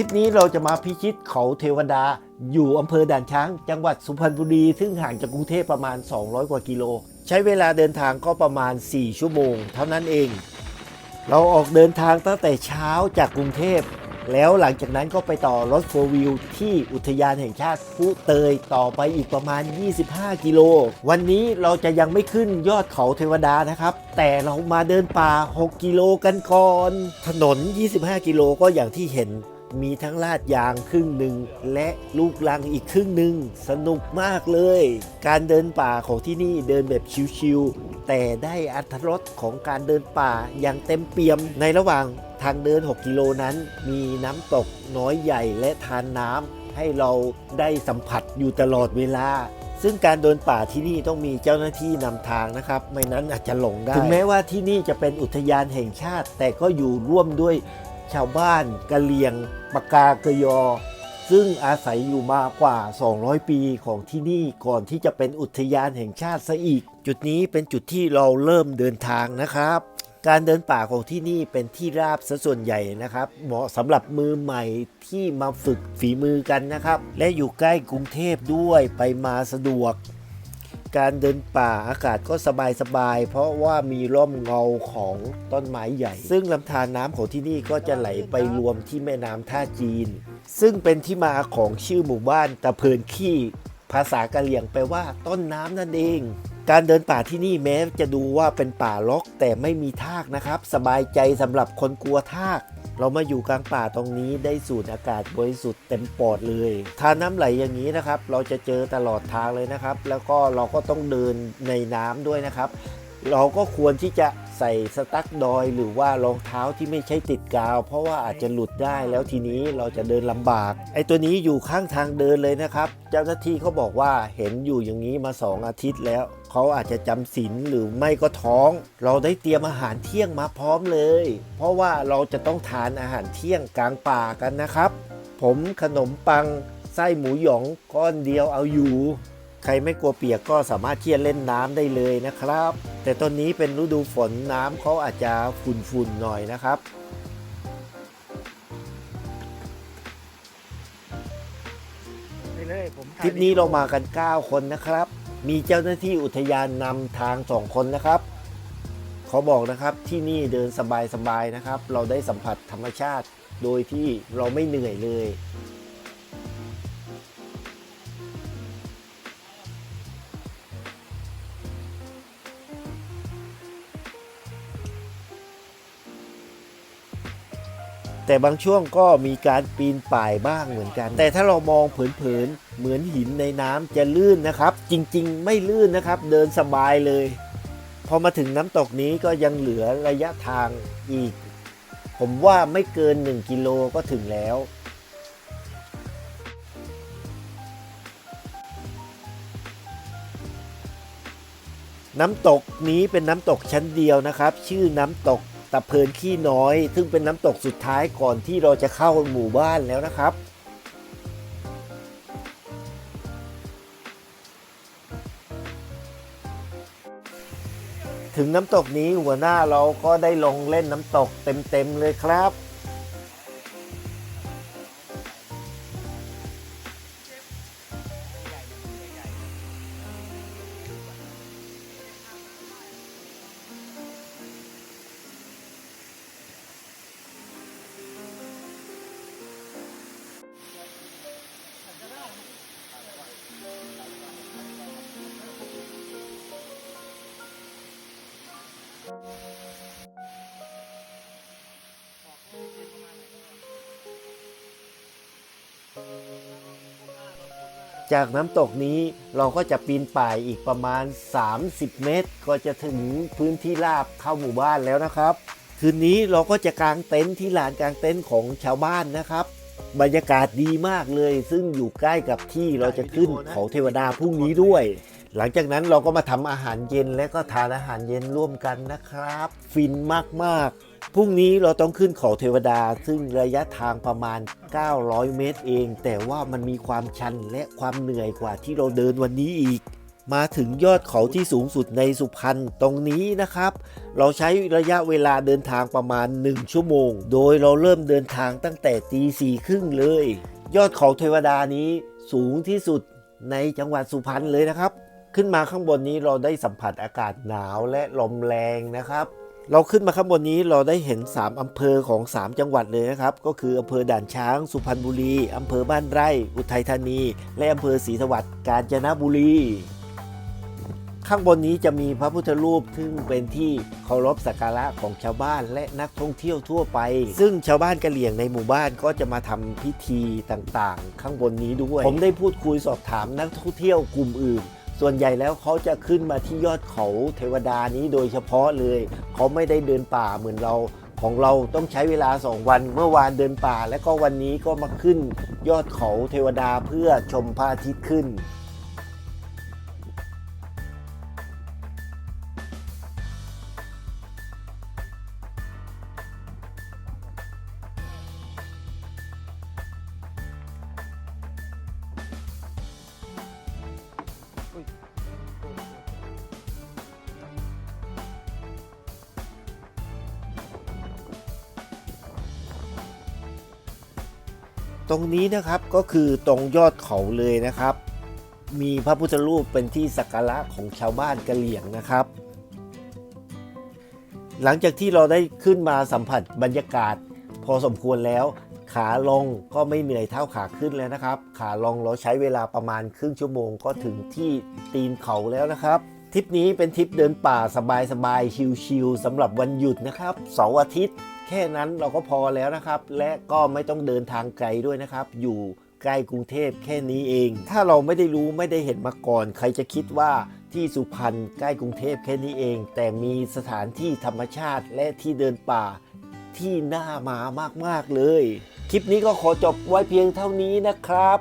ริปนี้เราจะมาพิชิตเขาเทวดา อยู่อำเภอด่านช้าง จังหวัดสุพรรณบุรี ซึ่งห่างจากกรุงเทพประมาณ 200 กว่ากิโล ใช้เวลาเดินทางก็ประมาณ 4 ชั่วโมง เท่านั้นเอง เราออกเดินทางตั้งแต่เช้าจากกรุงเทพ แล้วหลังจากนั้นก็ไปต่อรถโฟวิวที่อุทยานแห่งชาติผู้เตยต่อไปอีกประมาณ 25 กิโล วันนี้เราจะยังไม่ขึ้นยอดเขาเทวดานะครับ แต่เรามาเดินป่า 6 กิโลกันก่อน ถนน 25 กิโลก็อย่างที่เห็น มีทั้งลาดยางครึ่งหนึ่งและลูกลังอีกครึ่งหนึ่งสนุกมากเลย การเดินป่าของที่นี่เดินแบบชิวๆแต่ได้อัตรสของการเดินป่าอย่างเต็มเปี่ยมในระหว่างทางเดิน 6 กิโลนั้น มีน้ำตกน้อยใหญ่และทานน้ำให้เราได้สัมผัสอยู่ตลอดเวลาซึ่งการเดินป่าที่นี่ต้องมีเจ้าหน้าที่นำทางนะครับ ไม่นั้นอาจจะหลงได้ ถึงแม้ว่าที่นี่จะเป็นอุทยานแห่งชาติ แต่ก็อยู่ร่วมด้วย ชาวบ้านกะเหรียงปากาเกยอ ซึ่งอาศัยอยู่มากว่า 200 ปีของที่นี่ก่อนที่จะเป็นอุทยานแห่งชาติซะอีก จุดนี้เป็นจุดที่เราเริ่มเดินทางนะครับ การเดินป่าของที่นี่เป็นที่ราบซะส่วนใหญ่นะครับ เหมาะสำหรับมือใหม่ที่มาฝึกฝีมือกันนะครับ และอยู่ใกล้กรุงเทพด้วยไปมาสะดวก การเดินป่าอากาศก็สบายๆเพราะว่ามีร่มเงาของต้นไม้ใหญ่ ซึ่งลำธารน้ำของที่นี่ก็จะไหลไปรวมที่แม่น้ำท่าจีน ซึ่งเป็นที่มาของชื่อหมู่บ้านตะเพินขี้ ภาษากะเหรี่ยงแปลว่าต้นน้ำนั่นเอง การเดินป่าที่นี่แม้จะดูว่าเป็นป่าล็อกแต่ไม่มีทากนะครับ สบายใจสำหรับคนกลัวทาก เรามาอยู่กลางป่าตรงนี้ได้สูดอากาศบริสุทธิ์เต็มปอดเลยทานน้ำไหลอย่างนี้นะครับ เราจะเจอตลอดทางเลยนะครับ แล้วก็เราก็ต้องเดินในน้ำด้วยนะครับ เราก็ควรที่จะใส่สตั๊กดอยหรือว่ารองเท้าที่ไม่ใช่ติดกาว เพราะว่าอาจจะหลุดได้แล้วทีนี้เราจะเดินลำบากไอ้ตัวนี้อยู่ข้างทางเดินเลยนะครับ เจ้าหน้าที่เขาบอกว่าเห็นอยู่อย่างนี้มาสองอาทิตย์แล้ว เขาอาจจะจำศีลหรือไม่ก็ท้อง เราได้เตรียมอาหารเที่ยงมาพร้อมเลย เพราะว่าเราจะต้องทานอาหารเที่ยงกลางป่ากันนะครับ ผมขนมปังไส้หมูหยองก้อนเดียวเอาอยู่ ใครไม่กลัวเปียกก็สามารถเที่ยเล่นน้ำได้เลยนะครับ แต่ตอนนี้เป็นฤดูฝนน้ำเขาอาจจะฝุ่นๆหน่อยนะครับไปเลยผมทริปนี้เรามากัน 9 คนนะครับ มีเจ้าหน้าที่อุทยานนำทางสองคนนะครับเขาบอกนะครับที่นี่เดินสบายๆนะครับ เราได้สัมผัสธรรมชาติ โดยที่เราไม่เหนื่อยเลย แต่บางช่วงก็มีการปีนป่ายบ้างเหมือนกัน แต่ถ้าเรามองเผินๆเหมือนหินในน้ำจะลื่นนะครับ จริงๆ ไม่ลื่นนะครับ เดินสบายเลย พอมาถึงน้ำตกนี้ก็ยังเหลือระยะทางอีก ผมว่าไม่เกิน 1 กิโลก็ถึงแล้วน้ำตกนี้เป็นน้ำตกชั้นเดียวนะครับ ชื่อน้ำตก ตะเพินขี้น้อย ซึ่งเป็นน้ำตกสุดท้ายก่อนที่เราจะเข้าหมู่บ้านแล้วนะครับถึงน้ำตกนี้หัวหน้าเราก็ได้ลงเล่นน้ำตกเต็มๆเลยครับ จากน้ำตกนี้เราก็จะปีนป่ายอีกประมาณ 30 เมตร ก็จะถึงพื้นที่ราบเข้าหมู่บ้านแล้วนะครับ คืนนี้เราก็จะกางเต็นท์ที่ลานกางเต็นท์ของชาวบ้านนะครับ บรรยากาศดีมากเลย ซึ่งอยู่ใกล้กับที่เราจะขึ้นเขาเทวดาพรุ่งนี้ด้วย หลังจากนั้นเราก็มาทำอาหารเย็นและก็ทานอาหารเย็นร่วมกันนะครับ ฟินมากๆ พรุ่งนี้เราต้องขึ้นเขาเทวดา ซึ่งระยะทางประมาณ 900 เมตรเอง แต่ว่ามันมีความชันและความเหนื่อยกว่าที่เราเดินวันนี้อีก มาถึงยอดเขาที่สูงสุดในสุพรรณตรงนี้นะครับ เราใช้ระยะเวลาเดินทางประมาณ 1 ชั่วโมง โดยเราเริ่มเดินทางตั้งแต่ตีสี่ครึ่งเลย ยอดเขาเทวดานี้สูงที่สุดในจังหวัดสุพรรณเลยนะครับ ขึ้นมาข้างบนนี้เราได้สัมผัสอากาศหนาวและลมแรงนะครับ เราขึ้นมาข้างบนนี้เราได้เห็น 3 อำเภอของ 3 จังหวัดเลยนะครับ ก็คืออำเภอด่านช้าง สุพรรณบุรี อำเภอบ้านไร่ อุทัยธานี และอำเภอศรีสวัสดิ์กาญจนบุรี ข้างบนนี้จะมีพระพุทธรูปซึ่งเป็นที่เคารพสักการะของชาวบ้านและนักท่องเที่ยวทั่วไป ซึ่งชาวบ้านกะเหลี่ยงในหมู่บ้านก็จะมาทำพิธีต่างๆ ข้างบนนี้ด้วย ผมได้พูดคุยสอบถามนักท่องเที่ยวกลุ่มอื่น ส่วนใหญ่แล้วเขาจะขึ้นมาที่ยอดเขาเทวดานี้โดยเฉพาะเลย เขาไม่ได้เดินป่าเหมือนเราของเราต้องใช้เวลา 2 วัน เมื่อวานเดินป่า และก็วันนี้ก็มาขึ้น ยอดเขาเทวดาเพื่อชมพระอาทิตย์ขึ้น ตรงนี้นะครับก็คือตรงยอดเขาเลยนะครับ มีพระพุทธรูปเป็นที่สักการะของชาวบ้านกะเหลี่ยงนะครับ หลังจากที่เราได้ขึ้นมาสัมผัสบรรยากาศ พอสมควรแล้ว ขาลงก็ไม่เหนื่อยเท่าขาขึ้นแล้วนะครับ ขาลงเราใช้เวลาประมาณครึ่งชั่วโมงก็ถึงที่ตีนเขาแล้วนะครับทริปนี้เป็นทริปเดินป่าสบายๆชิลๆสำหรับวันหยุดนะครับเสาร์อาทิตย์ แค่นั้นเราก็พอแล้วนะครับ และก็ไม่ต้องเดินทางไกลด้วยนะครับ อยู่ใกล้กรุงเทพแค่นี้เอง ถ้าเราไม่ได้รู้ไม่ได้เห็นมาก่อน ใครจะคิดว่าที่สุพรรณใกล้กรุงเทพแค่นี้เอง แต่มีสถานที่ธรรมชาติและที่เดินป่าที่น่ามามาก ๆ เลย คลิปนี้ก็ขอจบไว้เพียงเท่านี้นะครับ